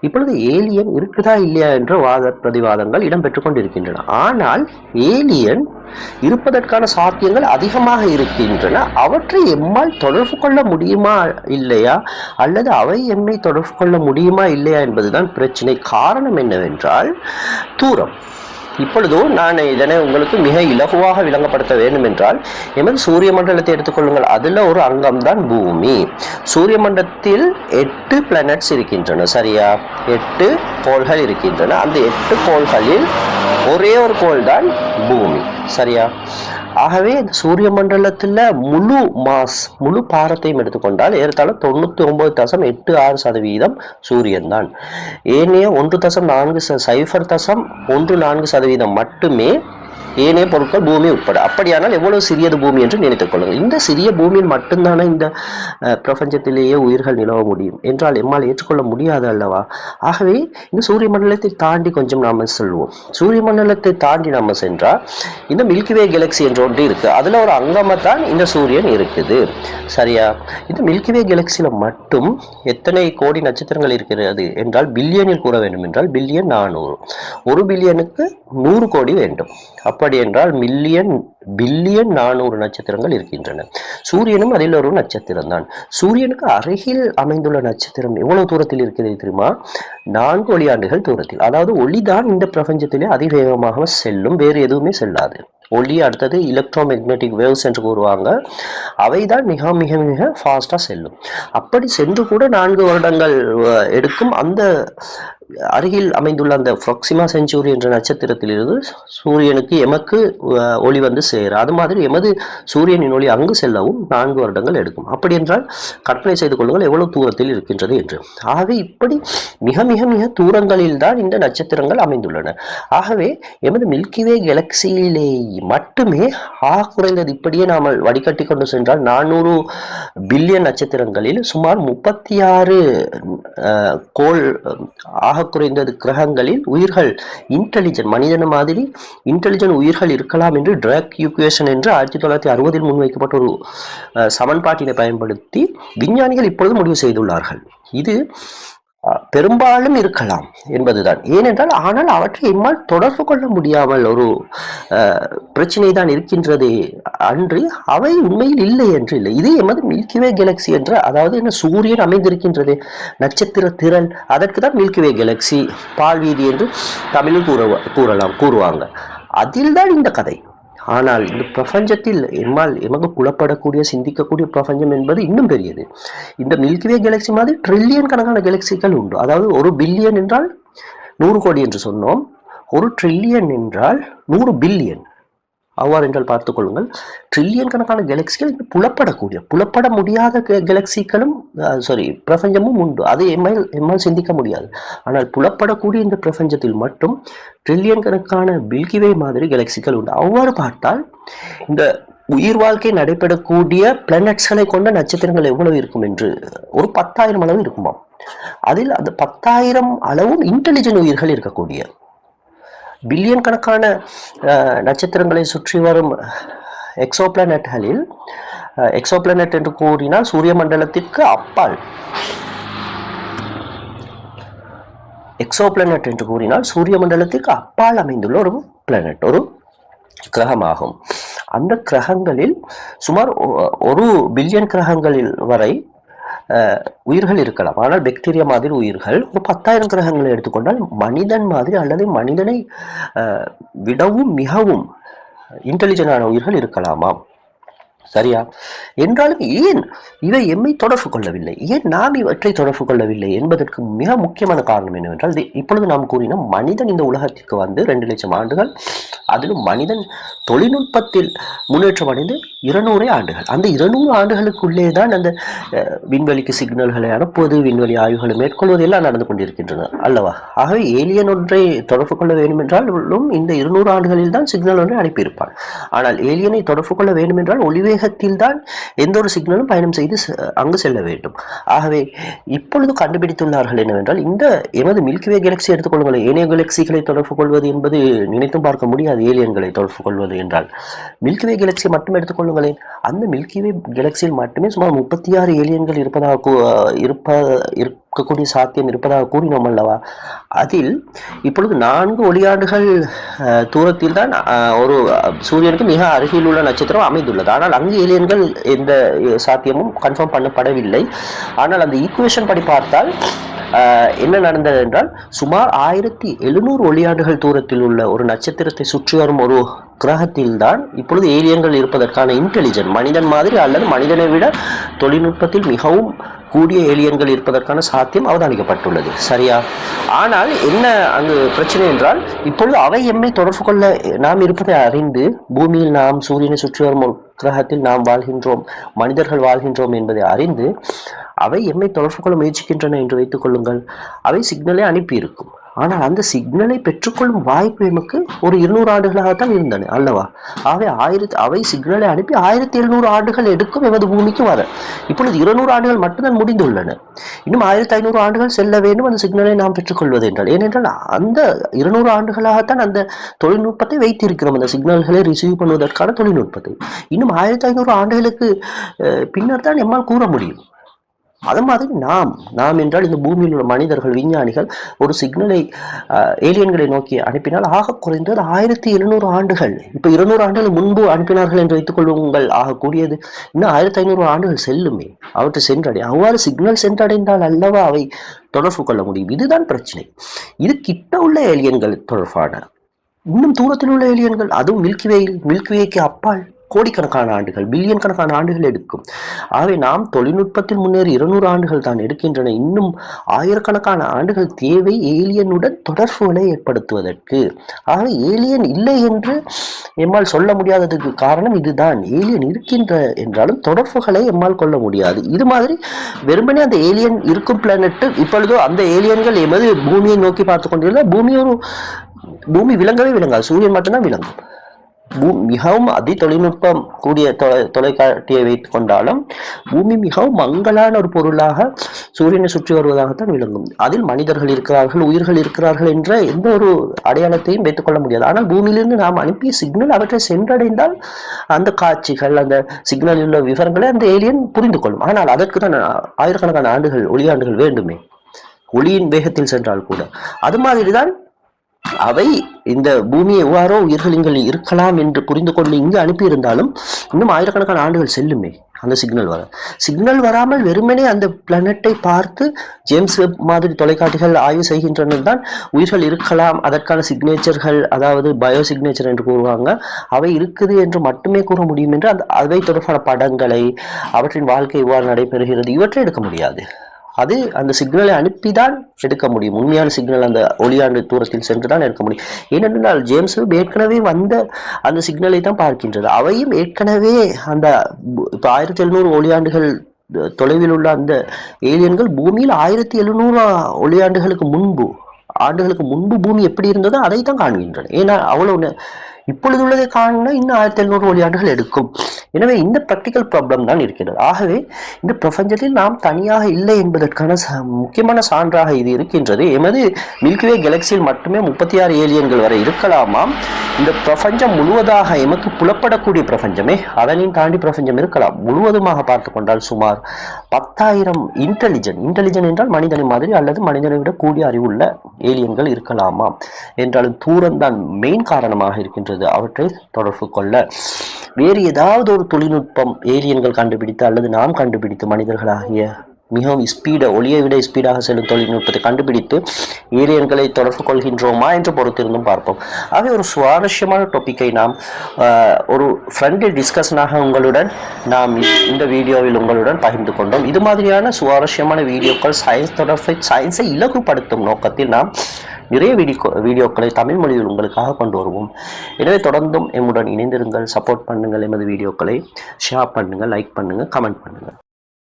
இப்பொழுது ஏலியன் இருக்குதா இல்லையா என்ற வாத பிரதிவாதங்கள் இடம்பெற்றுக் கொண்டிருக்கின்றன. ஆனால் ஏலியன் இருப்பதற்கான சாத்தியங்கள் அதிகமாக இருக்கின்றன. அவற்றை எம்மால் தொடர்பு கொள்ள முடியுமா இல்லையா? அல்லது அவை எம்மை தொடர்பு கொள்ள முடியுமா இல்லையா என்பதுதான் பிரச்சனை. காரணம் என்னவென்றால் தூரம். இப்பொழுதோ நான் இதனை உங்களுக்கு மிக இலகுவாக விளங்கப்படுத்த வேண்டும் என்றால் எமது சூரிய மண்டலத்தை எடுத்துக்கொள்ளுங்கள். அதில் ஒரு அங்கம்தான் பூமி. சூரிய மண்டலத்தில் எட்டு பிளானட்ஸ் இருக்கின்றன சரியா? எட்டு கோள்கள் இருக்கின்றன. அந்த எட்டு கோள்களில் ஒரே ஒரு கோள் தான் பூமி சரியா? ஆகவே இந்த சூரிய மண்டலத்தில் முழு மாஸ் முழு பாரத்தையும் எடுத்துக்கொண்டால் ஏறத்தாழ தொண்ணூற்றி ஒன்பது தசம் எட்டு ஆறு சதவீதம் சூரியன் தான். ஏனைய ஒன்று தசம் நான்கு சைஃபர் தசம் ஒன்று நான்கு சதவீதம் மட்டுமே ஏனைய பொருட்கள் பூமி உட்பட. அப்படியானால் எவ்வளவு சிறியது பூமி என்று நினைத்துக் கொள்ளுங்கள். இந்த சிறிய பூமியில் மட்டும்தானே இந்த பிரபஞ்சத்திலேயே உயிர்கள் நிலவ முடியும்? என்றால் எம்மால் ஏற்றுக்கொள்ள முடியாது அல்லவா? ஆகவே இந்த சூரிய மண்டலத்தை தாண்டி கொஞ்சம் நாம செல்வோம். சூரிய மண்டலத்தை தாண்டி நாம சென்றால் இந்த மில்கிவே கேலக்சி என்ற ஒன்று இருக்கு. அதுல ஒரு அங்கமாக தான் இந்த சூரியன் இருக்குது. சரியா? இந்த மில்கிவே கேலக்சியில மட்டும் எத்தனை கோடி நட்சத்திரங்கள் இருக்கிறது என்றால் பில்லியனில் கூற வேண்டும் என்றால் பில்லியன் நானூறு. ஒரு பில்லியனுக்கு நூறு கோடி வேண்டும். அப்படி என்றால் மில்லியன் பில்லியன் நானூறு நட்சத்திரங்கள் இருக்கின்றன. சூரியனும் அதில் ஒரு நட்சத்திரம் தான் சூரியனுக்கு அருகில் அமைந்துள்ள நட்சத்திரம் எவ்வளவு தூரத்தில் இருக்கிறது தெரியுமா? நான்கு ஒளியாண்டுகள் தூரத்தில். அதாவது ஒளிதான் இந்த பிரபஞ்சத்திலே அதிவேகமாக செல்லும் வேறு எதுவுமே செல்லாது. ஒளி அடுத்தது எலக்ட்ரோ மேக்னெட்டிக் வேவ்ஸ் என்று கூறுவாங்க. அவை தான் மிக மிக மிக ஃபாஸ்ட்டாக செல்லும். அப்படி சென்று கூட நான்கு வருடங்கள் எடுக்கும் அந்த அருகில் அமைந்துள்ள அந்த ஃப்ராக்சிமா செஞ்சுரி என்ற நட்சத்திரத்திலிருந்து சூரியனுக்கு எமக்கு ஒளி வந்து சேர அது மாதிரி எமது சூரியனின் ஒளி அங்கு செல்லவும் நான்கு வருடங்கள் எடுக்கும். அப்படி என்றால் கற்பனை செய்து கொள்ளுங்கள் எவ்வளவு தூரத்தில் இருக்கின்றது என்று. ஆகவே இப்படி மிக மிக மிக தூரங்களில் தான் இந்த நட்சத்திரங்கள் அமைந்துள்ளன. ஆகவே எமது மில்கிவே கேலக்சியிலே மட்டுமே ஆக குறைந்தது இப்படியே நாம் வடிகட்டி கொண்டு சென்றால் நானூறு பில்லியன் நட்சத்திரங்களில் சுமார் முப்பத்தி ஆறு கோள் ஆக குறைந்தது கிரகங்களில் உயிர்கள் இன்டெலிஜென்ட் மனிதன மாதிரி இன்டெலிஜென்ட் உயிர்கள் இருக்கலாம் என்று ட்ராக் யூக்குவேஷன் என்று ஆயிரத்தி தொள்ளாயிரத்தி அறுபதில் முன்வைக்கப்பட்ட ஒரு அஹ், சமன்பாட்டினை பயன்படுத்தி விஞ்ஞானிகள் இப்பொழுது முடிவு செய்துள்ளார்கள். இது பெரும்பாலும் இருக்கலாம் என்பதுதான். ஏனென்றால் ஆனால் அவற்றை எம்மால் தொடர்பு கொள்ள முடியாமல் ஒரு அஹ், பிரச்சனை தான் இருக்கின்றது அன்று. அவை உண்மையில் இல்லை என்று இல்லை. இது எமது மில்கிவே கேலக்சி என்ற அதாவது என்ன சூரியன் அமைந்திருக்கின்றது நட்சத்திர திரள் அதற்கு தான் மில்கிவே கேலக்சி பால்வீதி என்று தமிழில் கூற கூறலாம் கூறுவாங்க. அதில்தான் இந்த கதை. ஆனால் இந்த பிரபஞ்சத்தில் எம்மால் எமக்கு புலப்படக்கூடிய சிந்திக்கக்கூடிய பிரபஞ்சம் என்பது இன்னும் பெரியது. இந்த மில்கிவே கேலக்சி மாதிரி ட்ரில்லியன் கணக்கான கேலக்சிகள் உண்டு. அதாவது ஒரு பில்லியன் என்றால் நூறு கோடி என்று சொன்னோம். ஒரு ட்ரில்லியன் என்றால் நூறு பில்லியன் அவ்வாறு என்றால் பார்த்துக் கொள்ளுங்கள். ட்ரில்லியன் கணக்கான கேலக்சிகள் புலப்படக்கூடிய புலப்பட முடியாத கேலக்சிகளும் சாரி பிரபஞ்சமும் உண்டு. அதை எம்மால் எம்மால் சிந்திக்க முடியாது. ஆனால் புலப்படக்கூடிய இந்த பிரபஞ்சத்தில் மட்டும் ட்ரில்லியன் கணக்கான பில்கிவே மாதிரி கேலக்சிகள் உண்டு. அவ்வாறு பார்த்தால் இந்த உயிர் வாழ்க்கை நடைபெறக்கூடிய பிளானட்ஸ்களை கொண்ட நட்சத்திரங்கள் எவ்வளவு இருக்கும் என்று? ஒரு பத்தாயிரம் அளவு இருக்குமாம். அதில் அந்த பத்தாயிரம் அளவும் இன்டெலிஜென்ட் உயிர்கள் இருக்கக்கூடிய பில்லியன் கணக்கான நட்சத்திரங்களை சுற்றி வரும் எக்ஸோ பிளானட்களில் எக்ஸோ பிளானட் என்று கூறினால் சூரிய மண்டலத்திற்கு அப்பால். எக்ஸோ பிளானட் என்று கூறினால் சூரிய மண்டலத்திற்கு அப்பால் அமைந்துள்ள ஒரு பிளானட் ஒரு கிரகமாகும். அந்த கிரகங்களில் சுமார் ஒ- ஒரு பில்லியன் கிரகங்களில் வரை உயிர்கள் இருக்கலாம். ஆனால் பெக்டீரியா மாதிரி உயிர்கள் ஒரு பத்தாயிரம் கிரகங்களை எடுத்துக்கொண்டால் மனிதன் மாதிரி அல்லது மனிதனை விடவும் மிகவும் இன்டெலிஜென்டான உயிர்கள் இருக்கலாமாம். சரியா? என்றாலும் ஏன் இவை எம்மை தொடர்பு கொள்ளவில்லை? ஏன் நாம் இவற்றை தொடர்பு கொள்ளவில்லை என்பதற்கு மிக முக்கியமான காரணம் என்னவென்றால் இப்பொழுது நாம் கூறின மனிதன் இந்த உலகத்திற்கு வந்து ரெண்டு லட்சம் ஆண்டுகள் அதிலும் மனிதன் தொழில்நுட்பத்தில் முன்னேற்றம் அடைந்து இருநூறே ஆண்டுகள். அந்த இருநூறு ஆண்டுகளுக்குள்ளே தான் அந்த அஹ், விண்வெளிக்கு சிக்னல்களை அனுப்புவது விண்வெளி ஆய்வுகளை மேற்கொள்வது எல்லாம் நடந்து கொண்டிருக்கின்றன அல்லவா? ஆகவே ஏலியன் ஒன்றை தொடர்பு கொள்ள வேண்டும் என்றாலும் இந்த இருநூறு ஆண்டுகளில் தான் சிக்னல் ஒன்றை அனுப்பியிருப்பான். ஆனால் ஏலியனை தொடர்பு கொள்ள வேண்டும் என்றால் வேகத்தில்தான் எந்த ஒரு சிக்னலும் பயணம் செய்து அங்கு செல்ல வேண்டும். ஆகவே இப்பொழுது கண்டுபிடித்துள்ளார்கள் என்னவென்றால் இந்த எமது மில்கிவே கேலக்சி எடுத்துக்கொள்ளுங்கள் ஏனைய கேலக்சிகளை தொடர்பு கொள்வது என்பது நினைத்தும் பார்க்க முடியாது ஏலியன்களை தொடர்பு கொள்வது என்றால். மில்கிவே கேலக்சியை மட்டும் எடுத்துக்கொள்ளுங்களேன் அந்த மில்கிவே கேலக்சியில் மட்டுமே சுமார் முப்பத்தி ஆறு ஏலியன்கள் இருப்பதாக இருப்ப இருப்- இருக்கக்கூடிய சாத்தியம் இருப்பதாக கூறினோம் அல்லவா? அதில் இப்பொழுது நான்கு ஒளியாண்டுகள் தூரத்தில் தான் ஒரு சூரியனுக்கு மிக அருகில் உள்ள நட்சத்திரம் அமைந்துள்ளது. ஆனால் அங்கு ஏலியன்கள் எந்த சாத்தியமும் கன்ஃபார்ம் பண்ணப்படவில்லை. ஆனால் அந்த ஈக்குவேஷன் படி பார்த்தால் ஆஹ் என்ன நடந்தது என்றால் சுமார் ஆயிரத்தி எழுநூறு ஒளியாண்டுகள் தூரத்தில் உள்ள ஒரு நட்சத்திரத்தை சுற்றி வரும் ஒரு கிரகத்தில் தான் இப்பொழுது ஏலியன்கள் இருப்பதற்கான இன்டெலிஜென்ட் மனிதன் மாதிரி அல்லது மனிதனை விட தொழில்நுட்பத்தில் மிகவும் கூடிய ஏலியன்கள் இருப்பதற்கான சாத்தியம் அவதானிக்கப்பட்டுள்ளது. சரியா? ஆனால் என்ன அங்கு பிரச்சனை என்றால் இப்பொழுது அவை எம்மை தொடர்பு கொள்ள நாம் இருப்பதை அறிந்து பூமியில் நாம் சூரியனை சுற்றி வரும் ஒரு கிரகத்தில் நாம் வாழ்கின்றோம் மனிதர்கள் வாழ்கின்றோம் என்பதை அறிந்து அவை எம்மை தொடர்பு கொள்ள முயற்சிக்கின்றன என்று வைத்துக் கொள்ளுங்கள். அவை சிக்னலை அனுப்பியிருக்கும். ஆனால் அந்த சிக்னலை பெற்றுக்கொள்ளும் வாய்ப்பு எமக்கு ஒரு இருநூறு ஆண்டுகளாகத்தான் இருந்தன அல்லவா? ஆகவே ஆயிரத்தி அவை சிக்னலை அனுப்பி ஆயிரத்தி எழுநூறு ஆண்டுகள் எடுக்கும் எமது பூமிக்கு வர. இப்பொழுது இருநூறு ஆண்டுகள் மட்டும்தான் முடிந்துள்ளன. இன்னும் ஆயிரத்தி ஐநூறு ஆண்டுகள் செல்ல வேண்டும் அந்த சிக்னலை நாம் பெற்றுக்கொள்வது என்றால். ஏனென்றால் அந்த இருநூறு ஆண்டுகளாகத்தான் அந்த தொழில்நுட்பத்தை வைத்திருக்கிறோம். அந்த சிக்னல்களை ரிசீவ் பண்ணுவதற்கான தொழில்நுட்பத்தை. இன்னும் ஆயிரத்தி ஐநூறு ஆண்டுகளுக்கு அஹ், பின்னர் தான் எம்மால் கூற முடியும். அது மாதிரி நாம் நாம் என்றால் இந்த பூமியில் உள்ள மனிதர்கள் விஞ்ஞானிகள் ஒரு சிக்னலை ஏலியன்களை நோக்கி அனுப்பினால் ஆக குறைந்தது ஆயிரத்தி எழுநூறு ஆண்டுகள். இப்போ இருநூறு ஆண்டுகள் முன்பு அனுப்பினார்கள் என்று வைத்துக்கொள்ளுங்கள் ஆகக்கூடியது இன்னும் ஆயிரத்தி ஐநூறு ஆண்டுகள் செல்லுமே. அவற்றை சென்றடை அவ்வாறு சிக்னல் சென்றடைந்தால் அல்லவா அவை தொடர்பு கொள்ள முடியும்? இதுதான் பிரச்சனை. இது கிட்ட உள்ள ஏலியன்கள் தொடர்பான. இன்னும் தூரத்தில் உள்ள ஏலியன்கள் அதுவும் மில்கிவேயில் மில்கிவேக்கு அப்பால். கோடிக்கணக்கான ஆண்டுகள் பில்லியன் கணக்கான ஆண்டுகள் எடுக்கும். ஆகவே நாம் தொழில்நுட்பத்தில் முன்னேறி இருநூறு ஆண்டுகள் தான் எடுக்கின்றன. இன்னும் ஆயிரக்கணக்கான ஆண்டுகள் தேவை ஏலியனுடன் தொடர்புகளை ஏற்படுத்துவதற்கு. ஆகவே ஏலியன் இல்லை என்று எம்மால் சொல்ல முடியாததுக்கு காரணம் இதுதான். ஏலியன் இருக்கின்ற என்றாலும் தொடர்புகளை எம்மால் கொள்ள முடியாது. இது மாதிரி வெறுமனே அந்த ஏலியன் இருக்கும் பிளானெட்டு இப்பொழுதோ அந்த ஏலியன்கள் எமது பூமியை நோக்கி பார்த்து கொண்டிருந்தால் பூமி ஒரு பூமி விளங்கவே விளங்காது. சூரியன் மட்டும்தான் விளங்கும். மிகவும் அதி தொழில்நுட்பம் கூடிய தொலை தொலைக்காட்டியை வைத்து கொண்டாலும் பூமி மிகவும் மங்கலான ஒரு பொருளாக சூரியனை சுற்றி வருவதாகத்தான் விளங்கும். அதில் மனிதர்கள் இருக்கிறார்கள் உயிர்கள் இருக்கிறார்கள் என்ற எந்த ஒரு அடையாளத்தையும் வைத்துக் கொள்ள முடியாது. ஆனால் பூமியிலிருந்து நாம் அனுப்பிய சிக்னல் அவற்றை சென்றடைந்தால் அந்த காட்சிகள் அந்த சிக்னலில் உள்ள விவரங்களை அந்த ஏலியன் புரிந்து கொள்ளும் ஆனால் அதற்கு தான் ஆயிரக்கணக்கான ஆண்டுகள் ஒளியாண்டுகள் வேண்டுமே. ஒளியின் வேகத்தில் சென்றால் கூட. அது மாதிரிதான் அவை இந்த பூமியை எவ்வாறோ உயிர்கள் இங்கே இருக்கலாம் என்று புரிந்து கொண்டு இங்கு அனுப்பியிருந்தாலும் இன்னும் ஆயிரக்கணக்கான ஆண்டுகள் செல்லுமே அந்த சிக்னல் வர. சிக்னல் வராமல் வெறுமனே அந்த பிளானட்டை பார்த்து ஜேம்ஸ் வெப் மாதிரி தொலைக்காட்சிகள் ஆய்வு செய்கின்றனர் தான் உயிர்கள் இருக்கலாம் அதற்கான சிக்னேச்சர்கள் அதாவது பயோ சிக்னேச்சர் என்று கூறுவாங்க அவை இருக்குது என்று மட்டுமே கூற முடியும் என்று அந்த அவை தொடர்பான படங்களை அவற்றின் வாழ்க்கை எவ்வாறு நடைபெறுகிறது இவற்றை எடுக்க முடியாது. அது அந்த சிக்னலை அனுப்பி தான் எடுக்க முடியும். உண்மையான சிக்னல் அந்த ஒளியாண்டு தூரத்தில் சென்று தான் எடுக்க முடியும். ஏனென்றால் ஜேம்ஸ் வெப் ஏற்கனவே வந்த அந்த சிக்னலை தான் பார்க்கின்றது. அவையும் ஏற்கனவே அந்த இப்போ ஆயிரத்தி எழுநூறு ஒளியாண்டுகள் தொலைவில் உள்ள அந்த ஏலியன்கள் பூமியில் ஆயிரத்தி எழுநூறு ஒளியாண்டுகளுக்கு முன்பு ஆண்டுகளுக்கு முன்பு பூமி எப்படி இருந்ததோ அதை தான் காண்கின்றன. ஏன்னா அவ்வளோ இப்பொழுது உள்ளதை காண இன்னும் ஆயிரத்தி எழுநூறு ஒளியாண்டுகள் எடுக்கும். எனவே இந்த ப்ராக்டிக்கல் ப்ராப்ளம் தான் இருக்கிறது. ஆகவே இந்த பிரபஞ்சத்தில் நாம் தனியாக இல்லை என்பதற்கான ச- முக்கியமான சான்றாக இது இருக்கின்றது. எமது மில்கிவே கேலக்சியில் மட்டுமே முப்பத்தி ஆறு ஏலியன்கள் வரை இருக்கலாமாம். இந்த பிரபஞ்சம் முழுவதாக எமக்கு புலப்படக்கூடிய பிரபஞ்சமே அதனையும் தாண்டி பிரபஞ்சம் இருக்கலாம். முழுவதுமாக பார்த்து கொண்டால் சுமார் பத்தாயிரம் இன்டெலிஜென்ட் இன்டெலிஜென்ட் என்றால் மனிதனை மாதிரி அல்லது மனிதனை விட கூடிய அறிவுள்ள ஏலியன்கள் இருக்கலாமாம். என்றாலும் தூரம் தான் மெயின் காரணமாக இருக்கின்றது. அவற்றை தொடர்பு கொள்ள. வேறு ஏதாவது ஒரு தொழில்நுட்பம் ஏலியன்கள் கண்டுபிடித்து அல்லது நாம் கண்டுபிடித்து மனிதர்களாகிய மிகவும் ஸ்பீடை ஒளியை விட ஸ்பீடாக செல்லும் தொழில்நுட்பத்தை கண்டுபிடித்து ஏலியன்களை தொடர்பு கொள்கின்றோமா என்று பொறுத்திருந்தும் பார்ப்போம். ஆகவே ஒரு சுவாரஸ்யமான டாப்பிக்கை நாம் ஒரு ஃப்ரெண்ட்லி டிஸ்கஷனாக உங்களுடன் நாம் இந்த வீடியோவில் உங்களுடன் பகிர்ந்து கொண்டோம். இது மாதிரியான சுவாரஸ்யமான வீடியோக்கள் சயின்ஸ் தொடர்பை சயின்ஸை இலகுபடுத்தும் நோக்கத்தில் நாம் நிறைய வீடியோ வீடியோக்களை தமிழ் மொழியில் உங்களுக்காக கொண்டு வருவோம். எனவே தொடர்ந்தும் எம்முடன் இணைந்திருங்கள் சப்போர்ட் பண்ணுங்கள் எமது வீடியோக்களை ஷேர் பண்ணுங்கள் லைக் பண்ணுங்கள் கமெண்ட் பண்ணுங்கள்.